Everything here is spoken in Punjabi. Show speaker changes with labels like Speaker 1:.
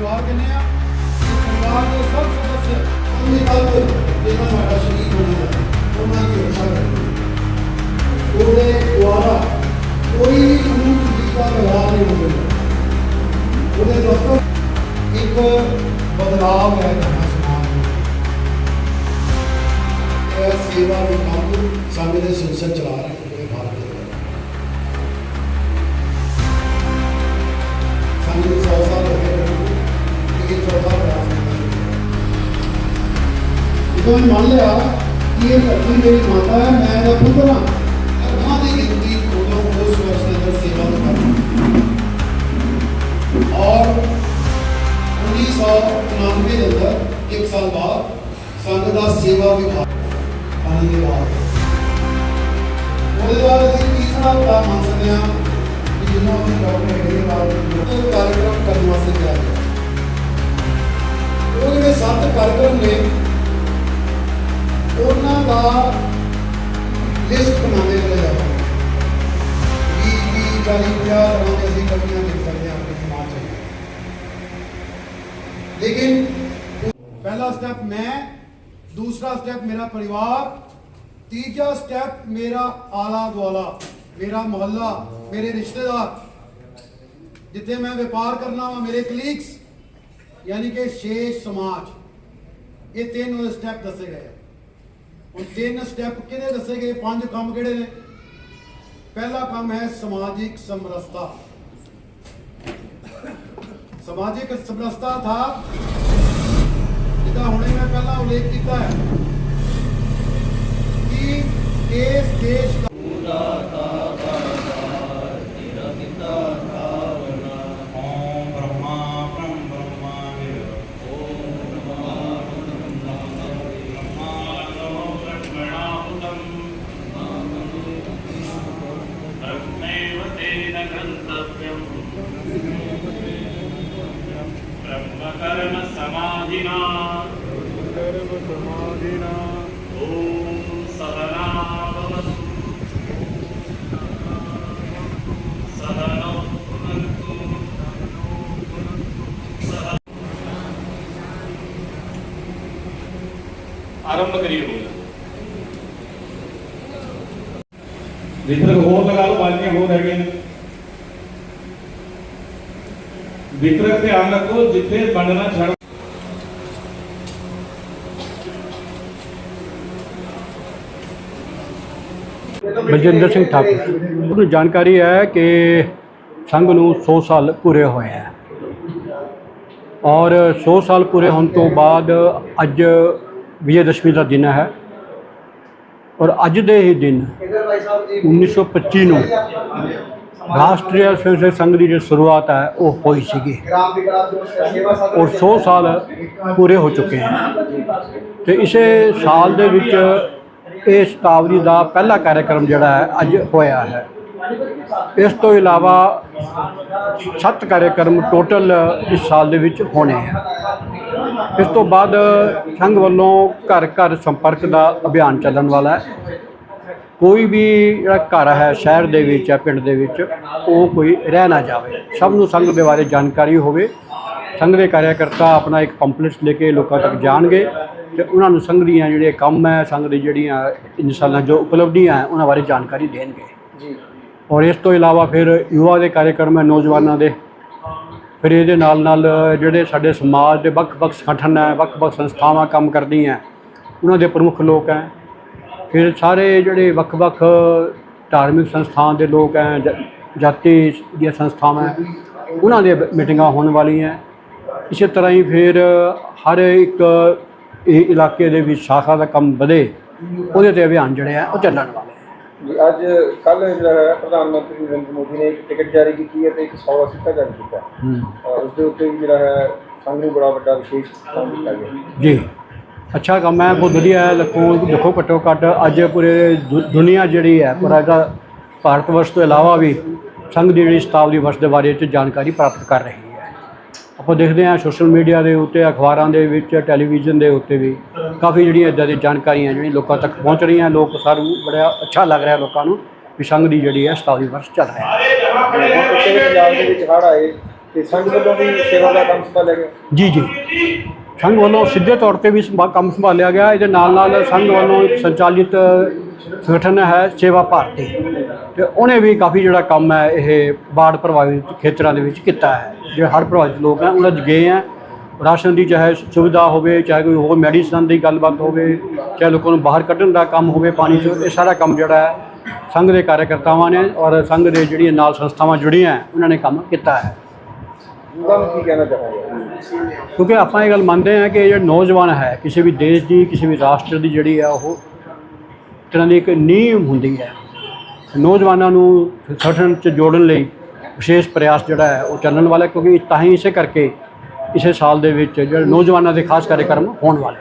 Speaker 1: ਪਰਿਵਾਰ ਕਹਿੰਦੇ ਆ, ਪਰਿਵਾਰ ਦੇ ਸਭ ਸਦस्य
Speaker 2: ਉਹਨੇ ਕੱਲ ਜਿਹੜਾ ਸਾਡਾ ਸ਼ਰੀਕ ਬਣਿਆ ਉਹਨਾਂ ਦੀ ਰੱਖਿਆ ਕਰਨੀ ਉਹਦੇ ਦੁਆਰਾ ਕੋਈ ਵੀ ਕਾਨੂੰਨ ਦਾ ਵਿਵਹਾਰ ਨਹੀਂ ਹੋਵੇਗਾ ਉਹਦੇ ਦੋਸਤੋ ਇੱਕ ਬਦਲਾਅ ਹੈ ਕਰਨਾ ਸਮਾਜ ਨੂੰ ਇਹ ਸੇਵਾ ਦੇ ਕੰਮ ਸਾਡੇ ਦੇ ਸਿਲਸਿਲੇ ਚਲਾ ਰਹੇ ਇਹ ਚੌਥਾ ਪ੍ਰਯਾਸ ਜਦੋਂ ਮੈਂ ਮੰਨ ਲਿਆ ਕਿ ਇਹ ਧਰਤੀ ਮੇਰੀ ਮਾਤਾ ਹੈ, ਮੈਂ ਇਹਦਾ ਪੁੱਤਰ ਹਾਂ ਅੱਖਾਂ ਦੀ ਗਿਣਤੀ ਉਦੋਂ ਉਸ ਵਰਸ਼ ਦੇ ਅੰਦਰ ਸੇਵਾ ਨੂੰ ਔਰ 1999 ਦੇ ਅੰਦਰ, ਇੱਕ ਸਾਲ ਬਾਅਦ ਸੰਘ ਦਾ ਸੇਵਾ ਵਿਭਾਗ ਆਉਣ ਦੇ ਬਾਅਦ। ਉਹਦੇ ਬਾਅਦ ਅਸੀਂ ਤੀਸਰਾ ਪੜਾ ਮੰਨ ਸਕਦੇ ਹਾਂ ਕਿ ਜਿਹਨੂੰ ਅਸੀਂ ਡਾਕਟਰ ਹੈਗੇਵਾਲ ਉਹ ਕਾਰਜਕ੍ਰਮ ਕਰਨ ਵਾਸਤੇ ਤਿਆਰ ਕੀਤਾ ਉਹਦੇ ਵਿੱਚ ਸੱਤ ਕਾਰਜਕ੍ਰਮ ਨੇ ਉਹਨਾਂ ਦਾ ਲਿਸਟ ਬਣਾਉਂਦੇ ਚਲੇ ਜਾਓ ਵੀ ਵੀ ਚਾਲੀ, ਪੰਜਾਹ ਤਰ੍ਹਾਂ ਦੇ ਅਸੀਂ ਕਮੀਆਂ ਦੇਖ ਸਕਦੇ ਹਾਂ ਆਪਣੇ ਸਮਾਜ 'ਚ ਲੇਕਿਨ
Speaker 1: ਪਹਿਲਾ ਸਟੈਪ ਮੈਂ, ਦੂਸਰਾ ਸਟੈਪ ਮੇਰਾ ਪਰਿਵਾਰ, ਤੀਜਾ ਸਟੈਪ ਮੇਰਾ ਆਲਾ ਦੁਆਲਾ ਮੇਰਾ ਮੁਹੱਲਾ, ਮੇਰੇ ਰਿਸ਼ਤੇਦਾਰ। ਜਿੱਥੇ ਮੈਂ ਵਪਾਰ ਕਰਨਾ ਵਾ, ਮੇਰੇ ਕਲੀਗਸ ਯਾਨੀ ਕਿ ਸ਼ੇਸ਼ ਸਮਾਜ, ਇਹ ਤਿੰਨ ਉਹਦੇ ਸਟੈਪ ਦੱਸੇ ਗਏ ਹੁਣ ਤਿੰਨ ਸਟੈਪ ਕਿਹਦੇ ਦੱਸੇ ਗਏ? ਪੰਜ ਕੰਮ ਕਿਹੜੇ ਨੇ? ਪਹਿਲਾ ਕੰਮ ਹੈ ਸਮਾਜਿਕ ਸਮਰਸਤਾ। ਸਮਾਜਿਕ ਸਮਰਸਤਾ ਥਾ, ਜਿੱਦਾਂ ਹੁਣੇ ਮੈਂ ਪਹਿਲਾਂ ਉਲੇਖ ਕੀਤਾ ਹੈ ਕਿ ਇਸ ਦੇਸ਼
Speaker 3: तेन गन्तव्यम् ब्रह्मकर्मसमाधिना कर्मसमाधिना ॐ सदना भवतु सदनौ पुनन्तु आरम्भ करिए ਕਰੀਏ ਹੋਰ ਲਗਾ ਲਓ ਬਾਲਟੀਆਂ ਹੋਰ ਹੈਗੀਆਂ ਨੇ ਵਿਤਰਕ ਧਿਆਨ ਰੱਖੋ, ਜਿੱਥੇ ਵੰਡਣਾ ਛੱਡ
Speaker 4: ਬਲਜਿੰਦਰ ਸਿੰਘ ਠਾਕੁਰ। ਉਹਨੂੰ ਜਾਣਕਾਰੀ ਹੈ ਕਿ ਸੰਘ ਨੂੰ 100 ਸਾਲ ਪੂਰੇ ਹੋਏ ਹੈ। ਔਰ 100 ਸਾਲ ਪੂਰੇ ਹੋਣ ਤੋਂ ਬਾਅਦ ਅੱਜ ਵਿਜੇ ਦਸ਼ਮੀ ਦਾ ਦਿਨ ਹੈ। ਔਰ ਅੱਜ ਦੇ ਹੀ ਦਿਨ 1925 ਨੂੰ ਰਾਸ਼ਟਰੀ ਸਵੈਂਸੇਵਕ ਸੰਘ ਦੀ ਜੋ ਸ਼ੁਰੂਆਤ ਹੈ ਉਹ ਹੋਈ ਸੀਗੀ। ਔਰ 100 ਸਾਲ ਪੂਰੇ ਹੋ ਚੁੱਕੇ ਹਨ। ਤੇ ਇਸੇ ਸਾਲ ਦੇ ਵਿੱਚ ਇਹ ਸ਼ਤਾਬਦੀ ਦਾ ਪਹਿਲਾ ਕਾਰਜਕ੍ਰਮ ਜਿਹੜਾ ਹੈ ਅੱਜ ਹੋਇਆ ਹੈ। ਇਸ ਤੋਂ ਇਲਾਵਾ ਸੱਤ ਕਾਰਜਕ੍ਰਮ ਟੋਟਲ ਇਸ ਸਾਲ ਦੇ ਵਿੱਚ ਹੋਣੇ ਹੈ। ਇਸ ਤੋਂ ਬਾਅਦ ਸੰਘ ਵੱਲੋਂ ਘਰ ਘਰ ਸੰਪਰਕ ਦਾ ਅਭਿਆਨ ਚੱਲਣ ਵਾਲਾ ਹੈ। ਕੋਈ ਵੀ ਜਿਹੜਾ ਘਰ ਹੈ ਸ਼ਹਿਰ ਦੇ ਵਿੱਚ ਜਾਂ ਪਿੰਡ ਦੇ ਵਿੱਚ ਉਹ ਕੋਈ ਰਹਿ ਨਾ ਜਾਵੇ। ਸਭ ਨੂੰ ਸੰਘ ਦੇ ਬਾਰੇ ਜਾਣਕਾਰੀ ਹੋਵੇ। ਸੰਘ ਦੇ ਕਾਰਿਆਕਰਤਾ ਆਪਣਾ ਇੱਕ ਪੰਪਲੇਟ ਲੈ ਕੇ ਲੋਕਾਂ ਤੱਕ ਜਾਣਗੇ ਤੇ ਉਹਨਾਂ ਨੂੰ ਸੰਘ ਦੀਆਂ ਜਿਹੜੇ ਕੰਮ ਹੈ ਸੰਘ ਦੀ ਜਿਹੜੀਆਂ ਇਨ ਸਾਲਾਂ ਜੋ ਉਪਲਬਧੀਆਂ ਹੈ ਉਹਨਾਂ ਬਾਰੇ ਜਾਣਕਾਰੀ ਦੇਣਗੇ।
Speaker 2: ਜੀ।
Speaker 4: ਔਰ ਇਸ ਤੋਂ ਇਲਾਵਾ ਫਿਰ ਯੁਵਾ ਦੇ ਕਾਰਜਕ੍ਰਮ ਹੈ ਨੌਜਵਾਨਾਂ ਦੇ। ਫਿਰ ਇਹਦੇ ਨਾਲ ਨਾਲ ਜਿਹੜੇ ਸਾਡੇ ਸਮਾਜ ਦੇ ਵੱਖ-ਵੱਖ ਸੰਗਠਨ ਹੈ ਵੱਖ-ਵੱਖ ਸੰਸਥਾਵਾਂ ਕੰਮ ਕਰਦੀਆਂ ਉਹਨਾਂ ਦੇ ਪ੍ਰਮੁੱਖ ਲੋਕ ਹੈ। ਫਿਰ ਸਾਰੇ ਜਿਹੜੇ ਵੱਖ-ਵੱਖ ਧਾਰਮਿਕ ਸੰਸਥਾਵਾਂ ਦੇ ਲੋਕ ਜ- ਜਾਤੀ ਦੀਆਂ ਸੰਸਥਾਵਾਂ ਉਹਨਾਂ ਦੇ ਮੀਟਿੰਗਾਂ ਹੋਣ ਵਾਲੀਆਂ ਇਸੇ ਤਰ੍ਹਾਂ ਹੀ ਫਿਰ ਹਰ ਇੱਕ ਇਹ ਇਲਾਕੇ ਦੇ ਵਿੱਚ ਸ਼ਾਖਾ ਦਾ ਕੰਮ ਵਧੇ ਉਹਦੇ ਤੇ ਅਭਿਆਨ ਜਿਹੜੇ ਆ ਉਹ ਚੱਲਣ ਵਾਲੇ
Speaker 5: ਜੀ ਅੱਜ ਕੱਲ ਜਿਹੜਾ ਹੈ ਪ੍ਰਧਾਨ ਮੰਤਰੀ ਨਰਿੰਦਰ ਮੋਦੀ ਨੇ ਇੱਕ ਟਿਕਟ ਜਾਰੀ ਕੀਤੀ ਹੈ ਤੇ ਇੱਕ ਸੌ ਸਿੱਕਾ ਜਾਰੀ ਕੀਤਾ ਉਸ ਦੇ ਉੱਤੇ ਵੀ ਜਿਹੜਾ ਹੈ ਸੰਘ ਨੂੰ ਬੜਾ ਵੱਡਾ ਵਿਸ਼ੇਸ਼ ਕੰਮ ਕੀਤਾ ਗਿਆ।
Speaker 4: ਜੀ। ਅੱਛਾ ਕੰਮ ਹੈ ਬਹੁਤ ਵਧੀਆ ਹੈ ਲੱਖੋਂ ਦੇਖੋ ਘੱਟੋ ਘੱਟ ਅੱਜ ਪੂਰੇ ਦੁ- ਦੁਨੀਆ ਜਿਹੜੀ ਹੈ ਪੂਰਾ ਇਹਦਾ ਭਾਰਤ ਵਰਸ਼ ਤੋਂ ਇਲਾਵਾ ਵੀ ਸੰਘ ਦੀ ਜਿਹੜੀ ਸ਼ਤਾਬਦੀ ਵਰਸ਼ ਦੇ ਬਾਰੇ ਚ ਜਾਣਕਾਰੀ ਪ੍ਰਾਪਤ ਕਰ ਰਹੀ ਹੈ। ਆਪਾਂ ਦੇਖਦੇ ਹਾਂ ਸੋਸ਼ਲ ਮੀਡੀਆ ਦੇ ਉੱਤੇ ਅਖਬਾਰਾਂ ਦੇ ਵਿੱਚ ਟੈਲੀਵਿਜ਼ਨ ਦੇ ਉੱਤੇ ਵੀ ਕਾਫੀ ਜਿਹੜੀਆਂ ਇੱਦਾਂ ਦੀ ਜਾਣਕਾਰੀਆਂ ਜਿਹੜੀਆਂ ਲੋਕਾਂ ਤੱਕ ਪਹੁੰਚ ਰਹੀਆਂ ਲੋਕ ਸਾਰੂ ਬੜਾ ਅੱਛਾ ਲੱਗ ਰਿਹਾ ਲੋਕਾਂ ਨੂੰ ਵੀ ਸੰਘ ਦੀ ਜਿਹੜੀ ਹੈ ਸ਼ਤਾਬਦੀ ਵਰਸ਼ ਚੱਲ ਰਿਹਾ ਹੈ।
Speaker 5: ਹੁਣ ਪਿੱਛੇ ਜਿਹੇ ਪੰਜਾਬ ਦੇ ਵਿੱਚ ਹੜ੍ਹ ਆਏ ਤੇ ਸੰਘ ਵੱਲੋਂ ਵੀ ਸੇਵਾ ਦਾ ਕੰਮ ਸੰਭਾਲਿਆ ਗਿਆ
Speaker 4: ਜੀ ਜੀ। ਸੰਘ ਵੱਲੋਂ ਸਿੱਧੇ ਤੌਰ ਤੇ ਵੀ ਸੰਭਾ- ਕੰਮ ਸੰਭਾਲਿਆ ਗਿਆ। ਇਹਦੇ ਨਾਲ ਨਾਲ ਸੰਘ ਵੱਲੋਂ ਇੱਕ ਸੰਚਾਲਿਤ ਸੰਗਠਨ ਹੈ ਸੇਵਾ ਭਾਰਤੀ। ਤੇ ਉਹਨੇ ਵੀ ਕਾਫੀ ਜਿਹੜਾ ਕੰਮ ਹੈ ਇਹ ਬਾੜ ਪ੍ਰਭਾਵਿਤ ਖੇਤਰਾਂ ਦੇ ਵਿੱਚ ਕੀਤਾ ਹੈ। ਜਿਹੜੇ ਹੜ੍ਹ ਪ੍ਰਭਾਵਿਤ ਲੋਕ ਹੈ ਉਹਨਾਂ 'ਚ ਗਏ ਹੈ। ਰਾਸ਼ਨ ਦੀ ਚਾਹੇ ਸੁਵਿਧਾ ਹੋਵੇ ਚਾਹੇ ਕੋਈ ਹੋਰ ਮੈਡੀਸਨ ਦੀ ਗੱਲਬਾਤ ਹੋਵੇ ਚਾਹੇ ਲੋਕਾਂ ਨੂੰ ਬਾਹਰ ਕੱਢਣ ਦਾ ਕੰਮ ਹੋਵੇ ਪਾਣੀ 'ਚੋਂ ਇਹ ਸਾਰਾ ਕੰਮ ਜਿਹੜਾ ਹੈ ਸੰਘ ਦੇ ਕਾਰਜਕਰਤਾਵਾਂ ਨੇ ਔਰ ਸੰਘ ਦੇ ਜਿਹੜੀਆਂ ਨਾਲ ਸੰਸਥਾਵਾਂ ਜੁੜੀਆਂ ਹੈ, ਉਹਨਾਂ ਨੇ ਕੰਮ ਕੀਤਾ ਹੈ।
Speaker 5: ਉਹਨਾਂ ਨੂੰ ਕੀ ਕਹਿਣਾ ਚਾਹਾਂਗੇ?
Speaker 4: ਕਿਉਂਕਿ ਆਪਾਂ ਇਹ ਗੱਲ ਮੰਨਦੇ ਹਾਂ ਕਿ ਜਿਹੜਾ ਨੌਜਵਾਨ ਹੈ, ਕਿਸੇ ਵੀ ਦੇਸ਼ ਦੀ, ਕਿਸੇ ਵੀ ਰਾਸ਼ਟਰ ਦੀ ਜਿਹੜੀ ਆ ਉਹ ਤਰ੍ਹਾਂ ਦੀ ਇੱਕ ਨੀਂਹ ਹੁੰਦੀ ਹੈ। ਨੌਜਵਾਨਾਂ ਨੂੰ ਸੰਗਠਨ 'ਚ ਜੋੜਨ ਲਈ ਵਿਸ਼ੇਸ਼ ਪ੍ਰਯਾਸ ਜਿਹੜਾ ਹੈ, ਉਹ ਚੱਲਣ ਵਾਲਾ ਕਿਉਂਕਿ ਤਾਂ ਹੀ ਇਸੇ ਕਰਕੇ ਇਸੇ ਸਾਲ ਦੇ ਵਿੱਚ ਜਿਹੜਾ ਨੌਜਵਾਨਾਂ ਦੇ ਖਾਸ ਕਾਰਜਕ੍ਰਮ ਹੋਣ ਵਾਲੇ